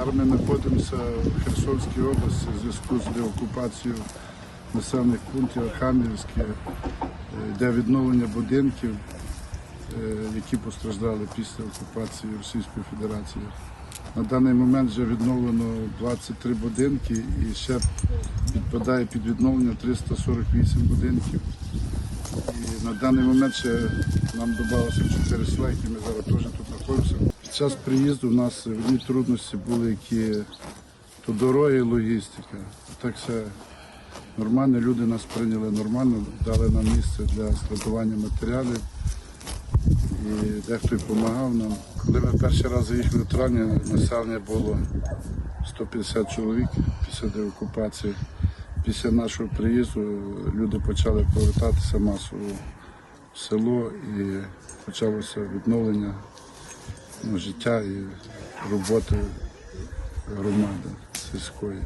Зараз ми знаходимося в Херсонській області в зв'язку з деокупацією населених пунктів Архангельське, е, йде відновлення будинків, е, які постраждали після окупації Російської Федерації. На даний момент вже відновлено 23 будинки і ще підпадає під відновлення 348 будинків. І на даний момент ще нам додалося 4 села, які ми зараз теж тут час приїзду в нас одні трудності були, які то дороги і логістика. Так все нормально, люди нас прийняли нормально, дали нам місце для складування матеріалів. І дехто й допомагав нам. Коли ми перший раз заїхали в травні, населення було 150 чоловік після деокупації. Після нашого приїзду люди почали повертатися масово в село і почалося відновлення ну, життя і роботи громади сільської.